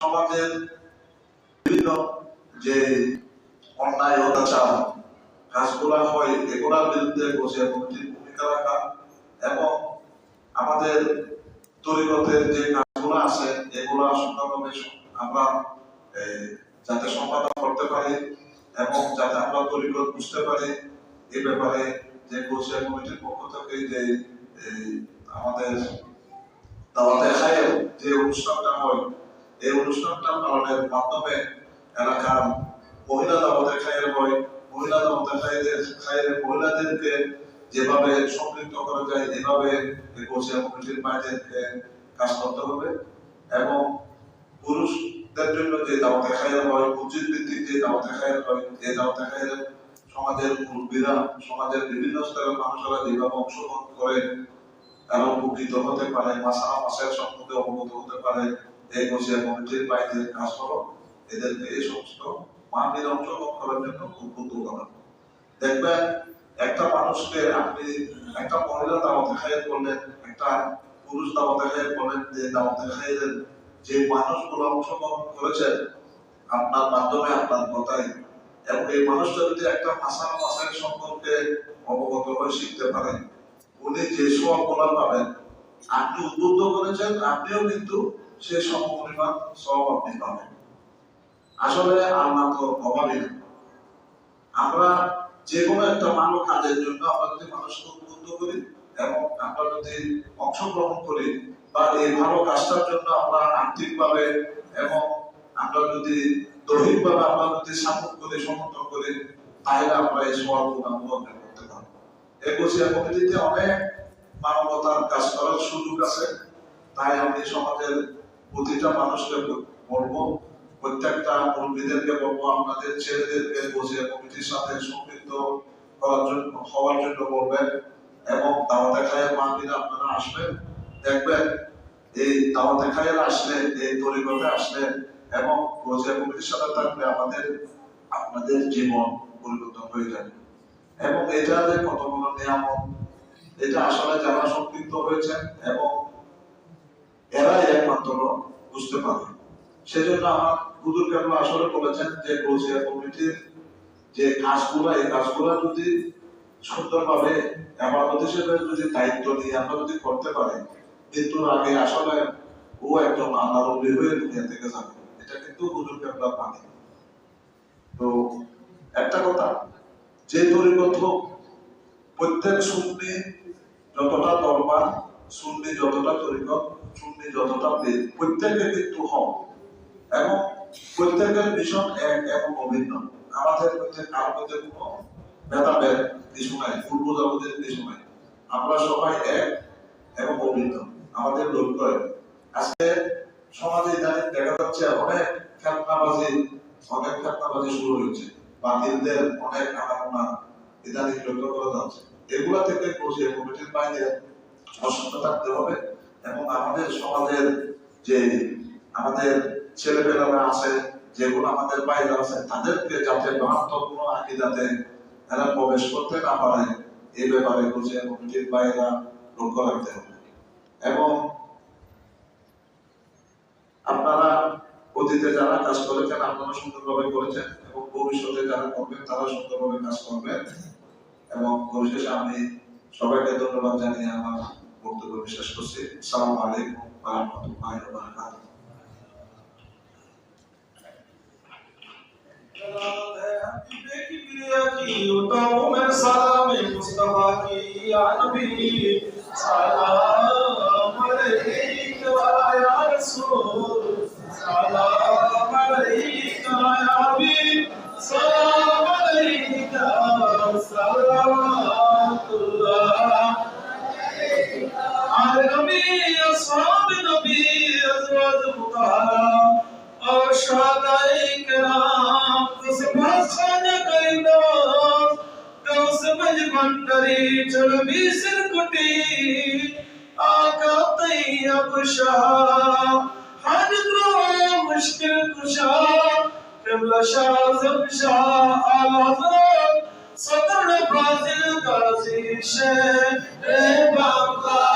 সমাজের বিভিন্ন যে অন্যায়, অত্যাচার কাজগুলা হয়, এগুলার বিরুদ্ধে বসে কমিটির ভূমিকা রাখা এবং আমাদের তরিকতের যে কাজগুলো আছে, এগুলা সুন্দরভাবে আমরা যাতে সম্পাদন করতে পারি এবং যাতে আমরা তরিকত বুঝতে পারি এ ব্যাপারে যে গোসিয়া কমিটির পক্ষ থেকে যে আমাদের দাওয়াতে খায়ের যে অনুষ্ঠানটা হয় এই অনুষ্ঠানটা পালনের মাধ্যমে এলাকার মহিলা দাওয়াতে খায়ের হয় মহিলা দাওয়াতে খায়ের খায়ের মহিলাদেরকে যেভাবে সম্পৃক্ত করা যায় এই গোসিয়া কমিটির বাইরেকে কাজ করতে হবে এবং পুরুষদের জন্য যে দাওয়াতে খায়ের হয় উচিত ভিত্তিক যে দাওয়াতে খায়ের হয় এই দাওয়াতে খায়ের সমাজের মুরব্বীরা সমাজের বিভিন্ন স্তরের মানুষেরা যেভাবে অংশগ্রহণ করে, তারা উপকৃত হতে পারে, মাসালা মাসের সম্বন্ধে অবগত হতে পারে। এই বসিয়া কমিটির বাইরে কাজ করো এদেরকে এই সমস্ত মানবীর অংশগ্রহণ করার জন্য উদ্বুদ্ধ করা দেখবেন, একটা মানুষকে আপনি একটা মহিলা দাওয়াতে খায়ের করলেন একটা পুরুষ দাওয়াতে খায়ের করলেন যে দাওয়াতে খায়ের যে মানুষগুলো অংশগ্রহণ করেছেন, আপনার মাধ্যমে, আপনার কথাই। এবং এই মানুষটা যদি একটা ভাষা ভাষার সম্পর্কে অবগত হয়ে শিখতে পারেন উনি যে সব পাবেন। আপনি উদ্বুদ্ধ করেছেন, আপনিও কিন্তু সে সম পরিমাণ সব আপনি পাবেন। আসলে আল্লাহ তো অভাবী আমরা যে কোনো একটা ভালো কাজের জন্য আমরা যদি মানুষকে উদ্বুদ্ধ করি এবং আমরা যদি অংশগ্রহণ করি বা এই ভালো কাজটার জন্য আমরা আর্থিকভাবে এবং আমরা যদি দৈহিকভাবে আমরা যদি সাপোর্ট করি, সমর্থন করি, তাহলে আমরা এই সবগুলো অর্জন করতে পারব। একুশিয়া কমিটিতে অনেক মানবতার কাজ করার সুযোগ আছে। তাই আমি সমাজের প্রতিটা মানুষকে বলব, প্রত্যেকটা মুরব্বীদেরকে বলব, আপনাদের ছেলেদেরকে বসে কমিটির সাথে সম্পৃক্ত করার জন্য, হওয়ার জন্য বলবেন এবং দাওয়াতে খায়ের মাহফিলে আপনারা আসবেন, দেখবেন এই দাওয়াতে খায়ের আসলে, এই তরিকতে আসলে এবং বসে কমিটির সাথে থাকলে আমাদের, আপনাদের জীবন পরিবর্তন হয়ে যাবে। এবং এটা যে কত বড় নিয়ামত, এটা আসলে যারা সম্পৃক্ত হয়েছেন এবং এরাই একমাত্র বুঝতে পারে। সেজন্য আমার হুজুর কেবল আসলে বলেছেন যে গোসিয়া কমিটির যে কাজগুলো, এই কাজগুলো যদি সুন্দরভাবে আবাদত হিসেবে যদি দায়িত্ব নিয়ে আমরা যদি করতে পারি, মৃত্যুর আগে আসলে ও একজন আল্লাহ রবি হয়ে দুনিয়া থেকে যাবে। এটা কিন্তু হুজুর কেবলা মানে তো একটা কথা, যে তরিকত প্রত্যেক সুন্নি যতটা দরবার সুন্নি যতটা তরিকত সুন্নি যতটা বেদ প্রত্যেকে কিন্তু হক। এবং প্রত্যেকের মিশন এক এবং অভিন্ন। আমাদের মধ্যে কার মধ্যে কোনো ভেদাভেদ কিছু নাই, পূর্ব জগতের কিছু নাই। আমরা সবাই এক এবং অভিন্ন। আমাদের লক্ষ্য। আজকে সমাজে ইদানিং দেখা যাচ্ছে অনেক খেলনাবাজি অনেক খেলনাবাজি শুরু হয়েছে। বাতিলদের অনেক আনাগোনা ইদানিং লক্ষ্য করা যাচ্ছে। এগুলা থেকে কমিটির বাইরে সচেতন থাকতে হবে এবং আমাদের সমাজের যে আমাদের ছেলেপেলেরা আছে, যেগুলো আমাদের বাইরে আছে, তাদেরকে যাতে মারাত্মক কোনো আকিদাতে এরা প্রবেশ করতে না পারে এই ব্যাপারে বসে কমিটির বাইরে লক্ষ্য রাখতে হবে। এবং আপনারা অতীতে যারা কাজ করেছেন, আপনারা সুন্দরভাবে করেছেন এবং ভবিষ্যতে যারা করবেন, তারা সুন্দরভাবে কাজ করবেন। এবং পরিশেষে আমি সবাইকে ধন্যবাদ জানিয়ে আমার বক্তব্য শেষ করছি। সালাম আলাইকুম রহমতুল্লাহি ওয়া বারাকাতুহু। সালামে মুস্তাফা কি আনবি সালাম আলাইকা ইয়া রাসূল সালাম আজম শাহ আল হযরত সদর ব্রাজিল কাজী বাংলা।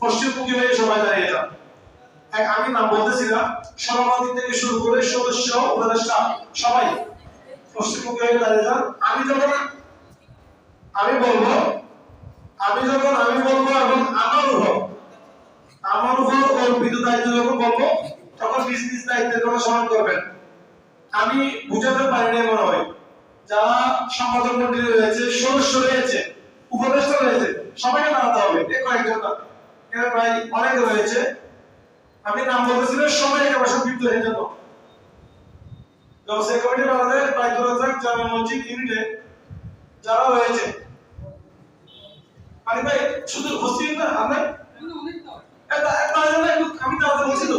পশ্চিমমুখী হয়ে সবাই দাঁড়িয়ে যান। এক আমি নাম বলতেছিলাম, সভাপতি থেকে শুরু করে সদস্য, উপদেষ্টা, সবাই পশ্চিমমুখী হয়ে দাঁড়িয়ে যান। আমি যখন আমি বলব, আমি যখন আমি বলব এবং আমার উপর আমার উপর অর্পিত দায়িত্ব যখন বলব, তখন নিজ নিজ দায়িত্বের কথা স্মরণ করবেন। আমি বুঝাতে পারি না মনে হয়। যারা সম্পাদক মন্ডলী রয়েছে, সদস্য রয়েছে, উপদেষ্টা রয়েছে, সবাইকে দাঁড়াতে হবে। এ কয়েকজন না। এখানে প্রায় অনেকে রয়েছে। আমি নাম বলতেছিলাম সবাই একেবারে সংক্ষিপ্ত হয়ে যেত ব্যবসায়ী কমিটি বাংলাদেশ প্রায় দু হাজার জামা মসজিদ ইউনিটে যারা রয়েছে। আমি ভাই, শুধু উপস্থিত না আমরা আমি তাদের বলছি তো।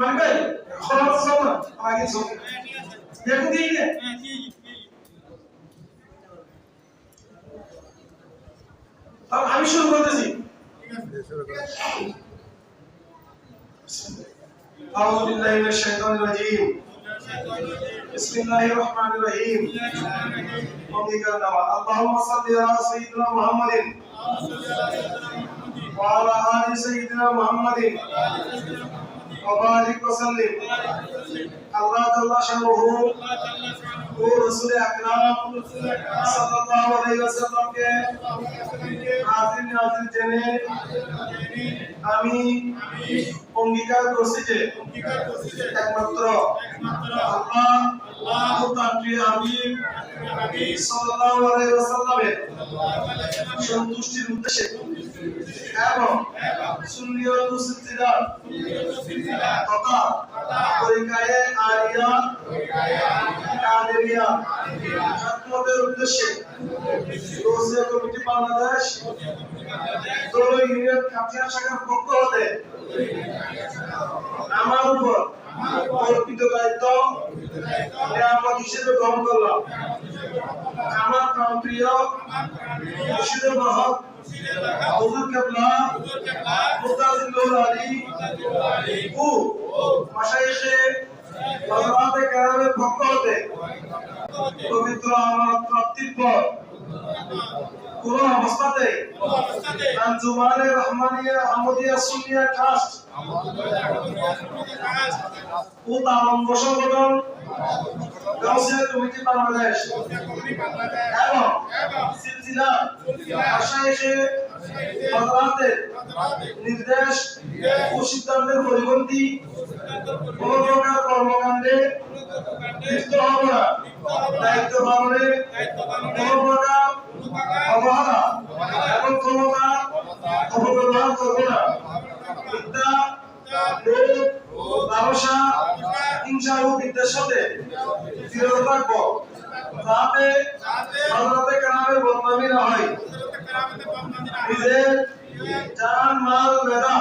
मंगल खराब समर आगे सो देखो ठीक है अब हम शुरू करते हैं أعوذ بالله من الشيطان الرجيم بسم الله الرحمن الرحيم اللهم صل على سيدنا محمد وعلى آل سيدنا محمد وبارك وسلم. الله جل شانه ও রসুল আকরাম সাল্লাল্লাহু আলাইহি ওয়াসাল্লামকে হাজির নাজির জেনে আমি অঙ্গীকার করছি যে একমাত্র আল্লাহ আল্লাহ তাআলা হাবিব সাল্লাল্লাহু আলাইহি ওয়াসাল্লামের সন্তুষ্টির উদ্দেশ্যে এবং সুন্নিয়ত মুসলিমদের তথা তরিকায়ে আলিয়া কাদেরিয়া খাতমতের উদ্দেশ্যে রোজিয়া কমিটি বাংলাদেশ দোল ইউনিয়ন হতে আমার উপর অর্পিত দায়িত্ব হিসেবে গ্রহণ করলাম। আমার প্রাণপ্রিয় মুর্শিদের মহৎ হুজুর কেবলা মুতাজিল্লুল আলী ও মাশাইখে হযরতে কেরামের ভক্ত হতে পবিত্র আমার প্রাপ্তির পর কোন অবস্থাতে। আঞ্জুমানে রহমানিয়া আহমদিয়া সুন্নিয়া ট্রাস্ট ও তার অঙ্গ সংগঠন। গাউসিয়া কমিটি বাংলাদেশ। এবং সিলসিলা হযরতের নির্দেশ ও সিদ্ধান্তের পরিপন্থী। কোন প্রকার কর্মকাণ্ডে লিপ্ত হব না দায়িত্ব পালনে অবহেলা এবং ক্ষমতা অপব্যবহার করব না। বিদ্যা লালসা হিংসা ও বিদ্যার সাথে বিরত থাকব। যাতে হযরতে কালামের বদনামি না হয়। নিজের জান, মাল, মেধা,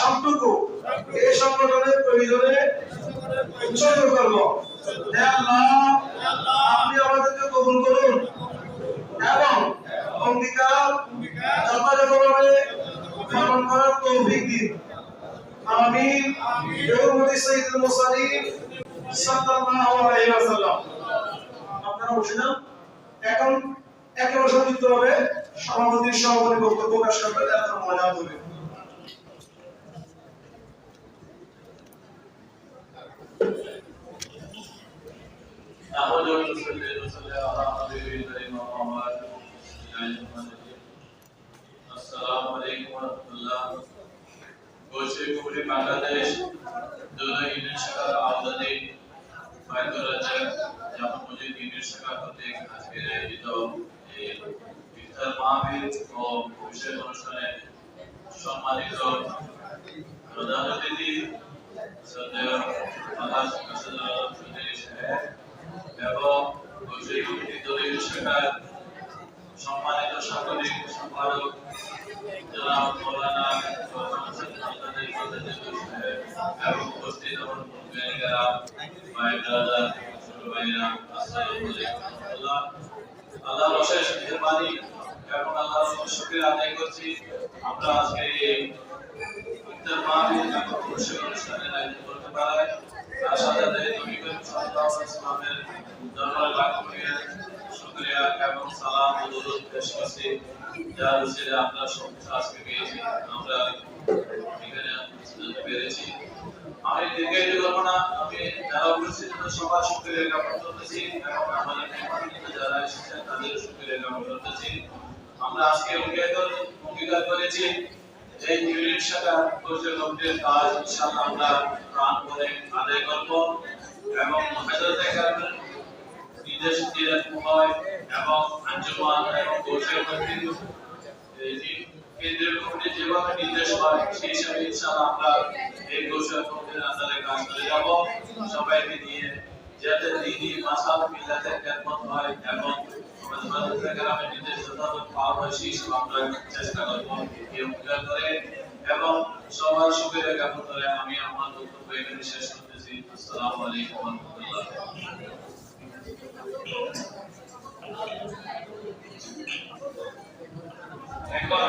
সবটুকু এই সংগঠনের প্রয়োজনে উৎসর্গ করব আল্লাহ আপনি আমাদেরকে কবুল করুন এবং অঙ্গীকার যথাযথভাবে পালন করার তৌফিক দিন আমিন বেরুমতি সাইয়্যিদুল মুরসালিন সাল্লাল্লাহু আলাইহি ওয়াসাল্লাম আপনারা বসে যান এখন একেবারে সংক্ষিপ্তভাবে সভাপতির সভাপতি বক্তব্য প্রকাশ করবেন, এত মজা হবে। نحمده ونصلي وسلم على حبيبي كريم ومواد السلام عليكم ورحمة الله গোশে কুবরি বাংলাদেশ দুলা ইউনিয়ন শাখার আওতাধীন বায়তুল রাজ্জাক জামা মসজিদ ইউনিয়ন শাখা কর্তৃক আজকের আয়োজিত এই ইফতার মাহফিল ও বিশেষ অনুষ্ঠানে সম্মানিত প্রধান অতিথি শ্রদ্ধেয় আল্লাহ চৌধুরী সাহেব এবং গোশে কুবরি দলীয় শাখার সম্মানিত সাংবাদিক সম্পাদক জনাব মৌলানা এবং উপস্থিত যারা সবার শুকরিয়া জ্ঞাপন করতেছি এবং আমাদের মেহমানবৃন্দ যারা এসেছেন তাদের শুকরিয়া জ্ঞাপন করতেছি আমরা আজকে অঙ্গীকার অঙ্গীকার করেছি যে ইউনিট শাখা কোর্সের কাজ ইনশাআল্লাহ আমরা প্রাণ করে আদায় করব এবং মহাজাতে কারণে নির্দেশ দিলেন হয় এবং আঞ্জুমান এবং কোর্সের কর্তৃক কেন্দ্রীয় কমিটি যেভাবে নির্দেশ হয়, সেই হিসাবে ইনশাআল্লাহ আমরা এই কোর্সের কমিটির আন্ডারে কাজ করে যাব। সবাইকে নিয়ে যাতে দিনই মাসাল মিলাতে খেদমত হয় এবং আমাদের মাদ্রাসা নির্দেশ যথাযথ পাওয়া হয়, সেই হিসাবে আমরা চেষ্টা করব এই অঙ্গীকার করে। এবং সবার সুখের জ্ঞাপন করে আমি আমার বক্তব্য এখানে শেষ করতেছি। আসসালামু আলাইকুম রাহমাতুল্লাহ। একবার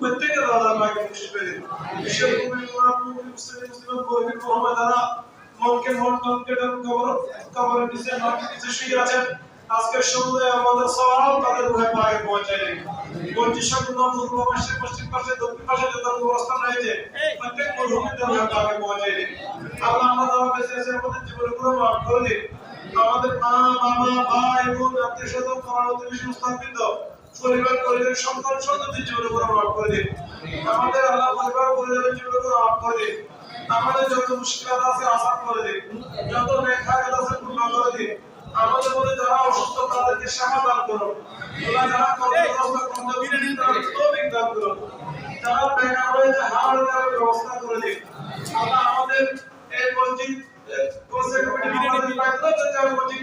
প্রত্যেকের রাজা পাকে বকশিশ করে বিশ্ব মুমিন মুমিন মুসলিম মুসলিম গরিব মোহাম্মদ যারা মনকে মন, মনকে কবর কবরের নিচে মাটির নিচে শুয়ে আছেন। আজকে সন্ধ্যায় আমাদের সব তাদের রুহে পায়ে পৌঁছায় পঞ্চাশ সম্পূর্ণ পূর্ব পাশে, পশ্চিম পাশে, দক্ষিণ পাশে যত অবস্থান রয়েছে, প্রত্যেক মরহুমের রুহে পায়ে পৌঁছায় আল্লাহ আমরা যারা বেঁচে আমাদের জীবনে পুরো মাফ করে দিন। আমাদের মা, বাবা, ভাই, বোন, আত্মীয় স্বজন পাড়া প্রতিবেশী মুস্তাফিদ পরিবার পরিবার সন্তান সন্ততির জীবনে পুরো মাফ করে দিন। আমাদের আল্লাহ পরিবার পরিবারের জীবনে পুরো মাফ করে দিন। আমাদের যত মুশকিলাত আছে আসান করে দিন। যত নেখায়াত আছে পূর্ণ করে দিন। আমাদের মধ্যে যারা অসুস্থ, তাদেরকে সমাধান করো তাদের তৌফিক দান করো যারা বেকার ব্যবস্থা করে দিন। আল্লাহ আমাদের এই মসজিদ কমিটি যারা মসজিদ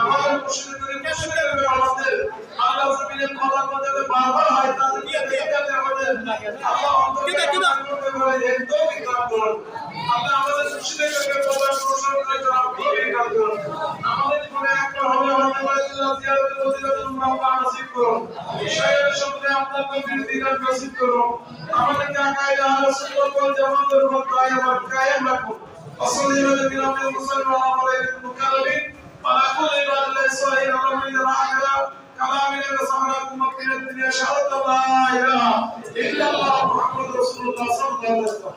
আমাদের মুশরিকদের মুশরিকদের আমাদের আল্লাহ জমিনের কথা কথা বারবার হয় তাদের নিয়ে দেখতে আমাদের আল্লাহ অন্তরে করতে পারে একদম ইকরাম করুন আল্লাহ আমাদের খুশিতে করবে প্রদান প্রসার করে জনাব কবি কাজ করুন আমাদের জীবনে একবার হবে হতে পারে আল্লাহ জিয়ারতের ওসিলাতুল মাওলা নসিব করুন শায়ের সামনে আপনার নবীর দিদার নসিব করুন আমাদেরকে আকাইদা আহলে সুন্নাত ওয়াল জামাতের উপর কায়েম কায়েম রাখুন وصلي على نبينا محمد صلى الله عليه المكرمين وعلى كل عباد الله الصالحين اللهم انا معك كلامنا وسمعنا مكين الدنيا شهادة لا اله الا الله محمد رسول الله صلى الله عليه وسلم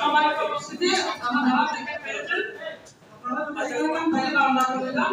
সম্মানিত উপস্থিতি আমার ধারা থেকে পেয়েছেন আপনারা তো বাজারে কাম ভাই রান্না করে দিলাম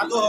आदो